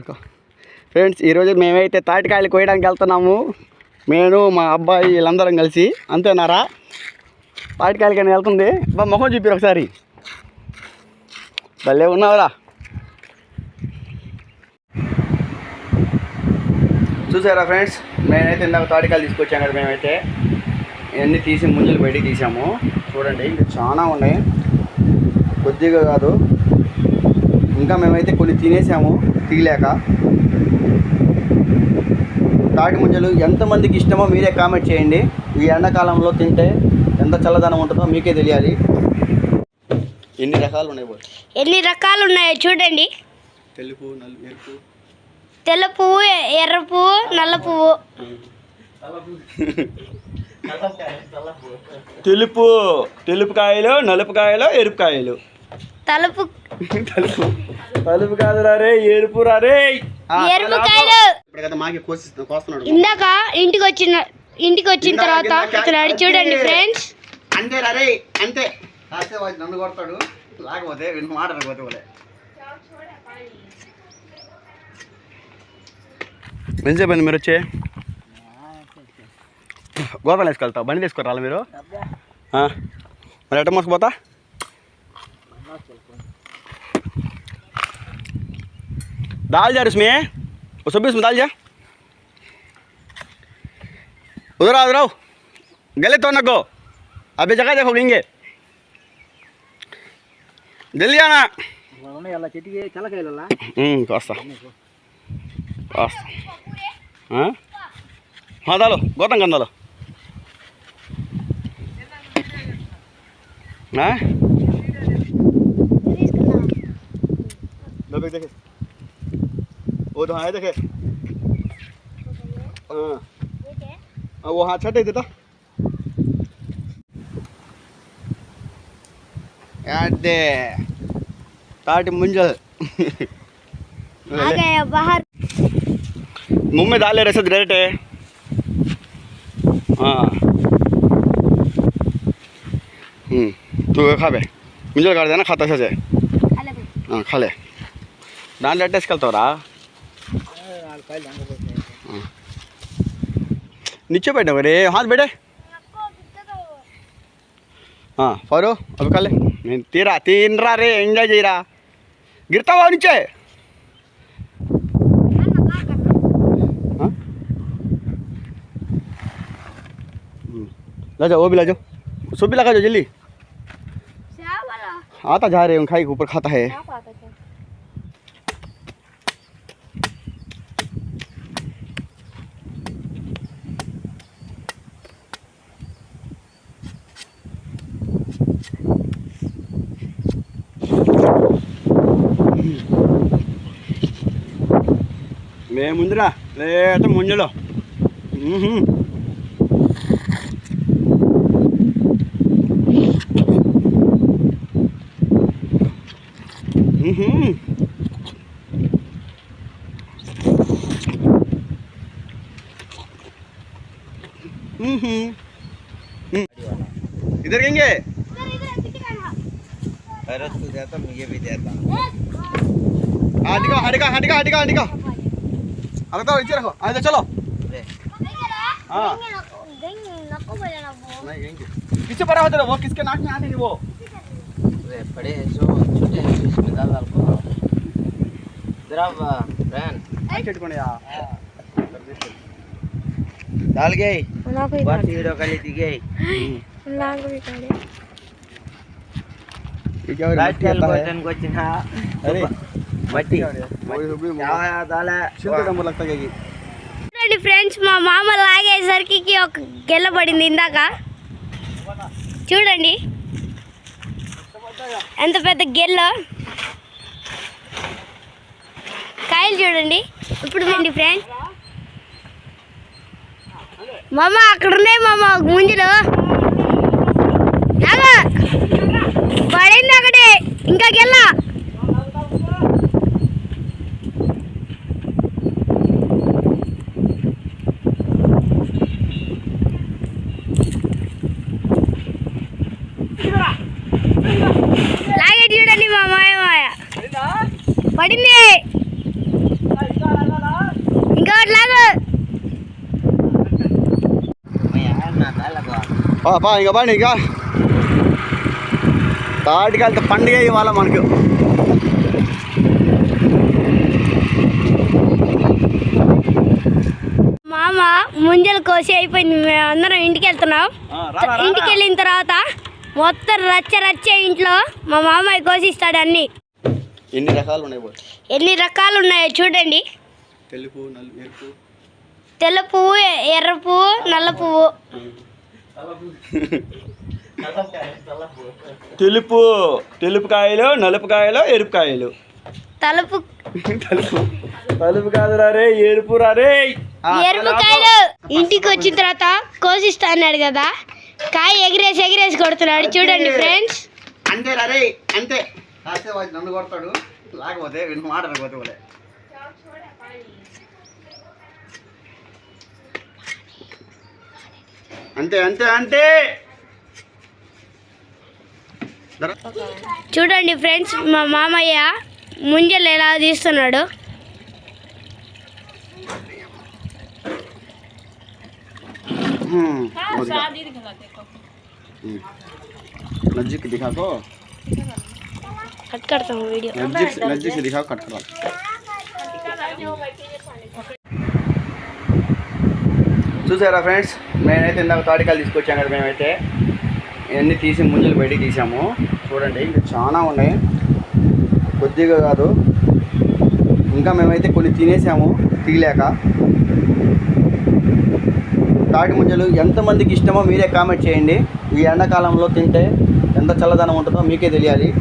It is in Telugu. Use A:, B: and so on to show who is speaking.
A: ఇదిగో. ఫ్రెండ్స్ ఈరోజు మేమైతే తాటికాయలు కోయడానికి వెళ్తున్నాము. నేను మా అబ్బాయి వీళ్ళందరం కలిసి. అంతేనారా? తాటికాయలకని వెళ్తుంది. బా మొహం చూపిరు ఒకసారి. భలే ఉన్నావురా. చూసారా ఫ్రెండ్స్ మేమైతే ఇందాక తాటికాయలు తీసుకొచ్చాం కదా మేమైతే. ఇవన్నీ తీసి ముంజలు బయటికి తీసాము. చూడండి ఇంకా చాలా ఉన్నాయి. కొద్దిగా కాదు. ఇంకా మేమైతే కొన్ని తినేసాము తీయలేక తాటి ముంజలు ఎంతమందికి ఇష్టమో మీరే కామెంట్ చేయండి. ఈ ఎండాకాలంలో తింటే ఎంత చల్లదనం ఉంటుందో మీకే తెలియాలి. ఎన్ని రకాలు ఉన్నాయి
B: ఎన్ని రకాలు ఉన్నాయో చూడండి.
A: తెలుపు ఎరుపు.
B: తెల్ల పువ్వు ఎర్ర పువ్వు నల్ల పువ్వు
A: తెలుపు తెలుపు కాయలు నలుపు కాయలు ఎరుపు కాయలు.
B: తలుపు.
A: తలుపు. తలుపు కాదురా రే ఎరుపు రా. రే
B: ఎరుపు కాయలు.
A: ఇప్పుడు కదా మాకి కోసి కోస్తున్నాడు.
B: ఇందాక ఇంటికి వచ్చిన ఇంటికి వచ్చిన తర్వాత ఇక్కడ చూడండి ఫ్రెండ్స్
A: అంతే రే అంతే. వాడు నన్ను కొడతాడు లేకపోతే విన్న మాట అనుకోతే వాళ్ళే ఎంతసేపు అండి మీరు వచ్చే? గోపాల్ వేసుకెళ్తావు బండి తీసుకురాలా మీరు? ఆ. మరి ఎట్ట మోసుకుపోతా? डाल जा इसमें वो सब भी उसमें डाल जा। उधर आओ, उधर गले तो नको अभी जगह देखो गिंगे। जल्दी आना। हम्म, हाँ? हाँ दालो गौतम कंदालो हाँ? वो तो हाँ है देखे। हाँ।, हाँ। वो हाँ छट देता। था दे। ताट मुंजल।
B: आ गया बाहर।
A: मुँह में डाले रसद रेट है। हाँ। हम्म, तू खा बे। मुंजल काट देना खाता से हाँ खा ले। దాంట్లో ఎట్టేసుకెళ్తావురా
C: నాలుగు కాయలు దాంట్లో
A: नीचे बैठे रे हाथ बैठे हाँ फरो अभी खा ले नहीं तेरा तीन रहा रे एंजॉय जी रहा गिरता हुआ नीचे हाँ हम्म, ला जाओ वो भी ला जाओ उसको भी लगा जाओ जल्दी आता जा रहे हैं खाई के ऊपर खाता है మేము ముందురా లేట ముంజలో మ్మ్హ్మ్. మ్మ్హ్మ్. మ్మ్హ్మ్. మ్మ్. इधर गेंगे
C: अरे तू देता मुझे भी देता
A: हटिका हटिका हटिका हटिका हटिका अरे तो इधर रखो। आगे चलो। हाँ। पीछे पड़ा होता वो किसके नाक में आने वो?
C: बड़े हैं जो छोटे हैं इसमें दाल डाल को। जरा फ्रेंड आई कौन यार हाँ। डाल हाँ। गई? ना कोई बात वीडियो कर
A: ली
C: थी
A: गई। लाग भी
C: करे ये क्या राइट
A: टेल बटन को चिन्हा। अरे।
B: చూడండి ఫ్రెండ్స్ మా మామ లాగేసరికి ఒక గెల్ల పడింది ఇందాక. చూడండి. ఎంత పెద్ద గెల్ల కాయలు చూడండి. ఇప్పుడు రండి ఫ్రెండ్స్. మామ అక్కడ ఉన్నాయి మామ ముంజలు పడింది అక్కడే ఇంకా గెల్లా లాగే చూడండి మా మాయ మాయ పడింది
A: పా ఇంకా బాండి ఇంకా. తాటికాయలతో పండుగ ఇవాళ మనకు.
B: మామ ముంజలు కోసి అయిపోయింది. మేము అందరం ఇంటికి వెళ్తున్నాం. ఇంటికి వెళ్ళిన తర్వాత మొత్తం రచ్చ రచ్చ ఇంట్లో మా మామయ్య కోసిస్తాడు అన్ని.
A: ఎన్ని రకాలు ఉన్నాయి బో?
B: ఎన్ని రకాలు ఉన్నాయో చూడండి.
A: తెలుపు
B: పువ్వు ఎర్ర పువ్వు నల్ల పువ్వు.
A: తెలుపు తెలుపు కాయలు నలుపు కాయలు ఎరుపు కాయలు.
B: తలుపు.
A: తెలుపు. తలుపు కాదు రే ఎరుపు రే
B: ఎరుపుకాయలు ఇంటికి వచ్చిన తర్వాత కోసిస్తా అన్నాడు కదా కాయ ఎగిరేసి ఎగిరేసి కొడుతున్నాడు. చూడండి ఫ్రెండ్స్
A: అంతే రే అంతే. నన్ను కొడతాడు. లేకపోతే మాట అంతే అంతే అంతే ధర.
B: చూడండి ఫ్రెండ్స్ మా మామయ్య ముంజలు ఎలా తీస్తున్నాడు
A: हम्म, हो गया। हम्म। नजदीक दिखा को
B: కట్ కడతాం వీడియో
A: नजदीक से नजदीक से दिखाओ कट करा చూసారా ఫ్రెండ్స్? మేమైతే ఇందాక తాటికాయలు తీసుకొచ్చాం కదా మేమైతే. ఇవన్నీ తీసి ముంజలు బయట తీసాము. చూడండి ఇంకా చాలా ఉన్నాయి. కొద్దిగా కాదు. ఇంకా మేమైతే కొన్ని తినేసాము తీయలేక. తాటి ముంజలు ఎంతమందికి ఇష్టమో మీరే కామెంట్ చేయండి. ఈ ఎండాకాలంలో తింటే ఎంత చల్లదనం ఉంటుందో మీకే తెలియాలి.